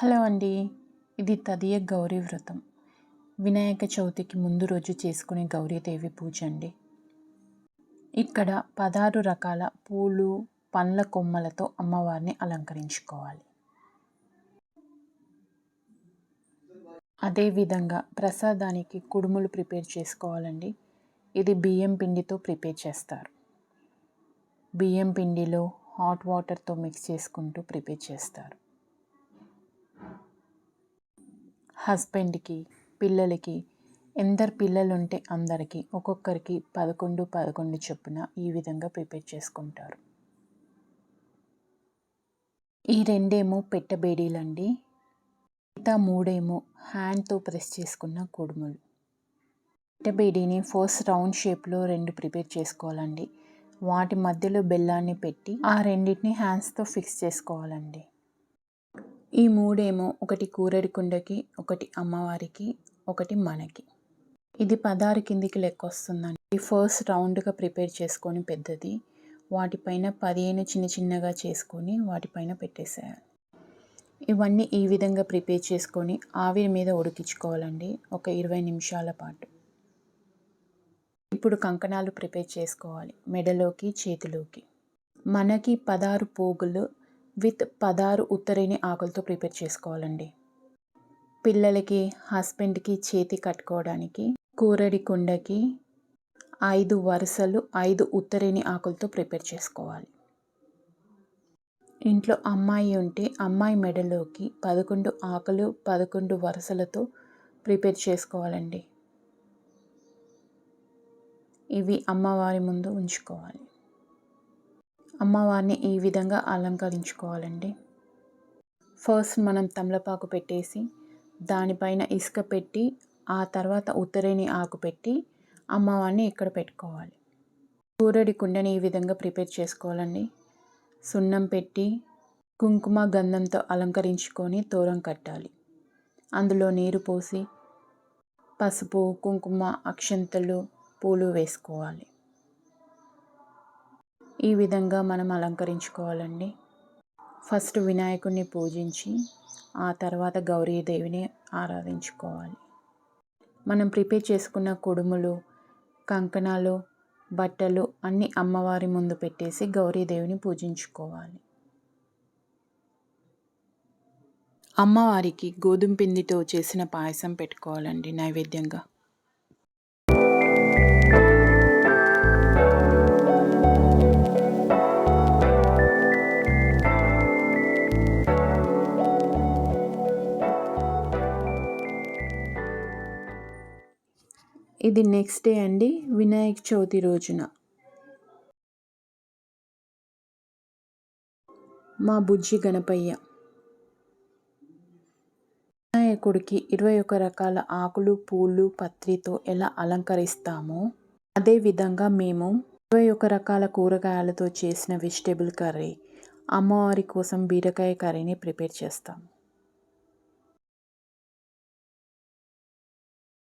Hello అండి. ఇది తదియ గౌరీ వ్రతం. వినాయక చవితికి ముందు రోజు చేసుకునే గౌరీదేవి పూజ అండి. ఇక్కడ పదహారు రకాల పూలు పండ్ల కొమ్మలతో అమ్మవారిని అలంకరించుకోవాలి. అదేవిధంగా ప్రసాదానికి కుడుములు ప్రిపేర్ చేసుకోవాలండి. ఇది బియ్యం పిండితో ప్రిపేర్ చేస్తారు. బియ్యం పిండిలో హాట్ వాటర్తో మిక్స్ చేసుకుంటూ ప్రిపేర్ చేస్తారు. హస్బెండ్కి పిల్లలకి ఎందరు పిల్లలు ఉంటే అందరికీ ఒక్కొక్కరికి పదకొండు పదకొండు చొప్పున ఈ విధంగా ప్రిపేర్ చేసుకుంటారు. ఈ రెండేమో పెట్టబేడీలండి. మిగతా మూడేమో హ్యాండ్తో ప్రెస్ చేసుకున్న కుడుములు. పెట్టబేడీని ఫస్ట్ రౌండ్ షేప్లో రెండు ప్రిపేర్ చేసుకోవాలండి. వాటి మధ్యలో బెల్లాన్ని పెట్టి ఆ రెండింటిని హ్యాండ్స్తో ఫిక్స్ చేసుకోవాలండి. ఈ మూడేమో ఒకటి కూరడి కుండకి ఒకటి అమ్మవారికి ఒకటి మనకి. ఇది పదహారు కిందికి లెక్క వస్తుందండి ఫస్ట్ రౌండ్గా ప్రిపేర్ చేసుకొని పెద్దది. వాటిపైన పదిహేను చిన్న చిన్నగా చేసుకొని వాటిపైన పెట్టేసేయాలి. ఇవన్నీ ఈ విధంగా ప్రిపేర్ చేసుకొని ఆవిరి మీద ఉడికించుకోవాలండి. ఒక ఇరవై నిమిషాల పాటు. ఇప్పుడు కంకణాలు ప్రిపేర్ చేసుకోవాలి. మెడలోకి చేతిలోకి. మనకి పదహారు పోగులు విత్ పదారు ఉత్తరేని ఆకులతో ప్రిపేర్ చేసుకోవాలండి. పిల్లలకి హస్బెండ్కి చేతి కట్టుకోవడానికి కూరడి కుండకి ఐదు వరుసలు ఐదు ఉత్తరేని ఆకులతో ప్రిపేర్ చేసుకోవాలి. ఇంట్లో అమ్మాయి ఉంటే అమ్మాయి మెడలోకి పదకొండు ఆకులు పదకొండు వరుసలతో ప్రిపేర్ చేసుకోవాలండి. ఇవి అమ్మవారి ముందు ఉంచుకోవాలి. అమ్మవారిని ఈ విధంగా అలంకరించుకోవాలండి. ఫస్ట్ మనం తమలపాకు పెట్టేసి దానిపైన ఇసుక పెట్టి ఆ తర్వాత ఉత్తరేని ఆకు పెట్టి అమ్మవారిని ఇక్కడ పెట్టుకోవాలి. కూరడి కుండని ఈ విధంగా ప్రిపేర్ చేసుకోవాలండి. సున్నం పెట్టి కుంకుమ గంధంతో అలంకరించుకొని తోరం కట్టాలి. అందులో నీరు పోసి పసుపు కుంకుమ అక్షంతలు పూలు వేసుకోవాలి. ఈ విధంగా మనం అలంకరించుకోవాలండి. ఫస్ట్ వినాయకుడిని పూజించి ఆ తర్వాత గౌరీదేవిని ఆరాధించుకోవాలి. మనం ప్రిపేర్ చేసుకున్న కుడుములు కంకణాలు బట్టలు అన్నీ అమ్మవారి ముందు పెట్టేసి గౌరీదేవిని పూజించుకోవాలి. అమ్మవారికి గోధుమ పిండితో చేసిన పాయసం పెట్టుకోవాలండి నైవేద్యంగా. ఇది నెక్స్ట్ డే అండి వినాయక చవితి రోజున. మా బుజ్జి గణపయ్య. వినాయకుడికి ఇరవై ఒక రకాల ఆకులు పూలు పత్రితో ఎలా అలంకరిస్తామో అదేవిధంగా మేము ఇరవై ఒక రకాల కూరగాయలతో చేసిన వెజిటేబుల్ కర్రీ అమ్మవారి కోసం బీరకాయ కర్రీని ప్రిపేర్ చేస్తాము